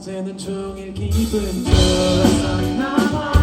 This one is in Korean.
어제는 종일 기분 좋았었나봐.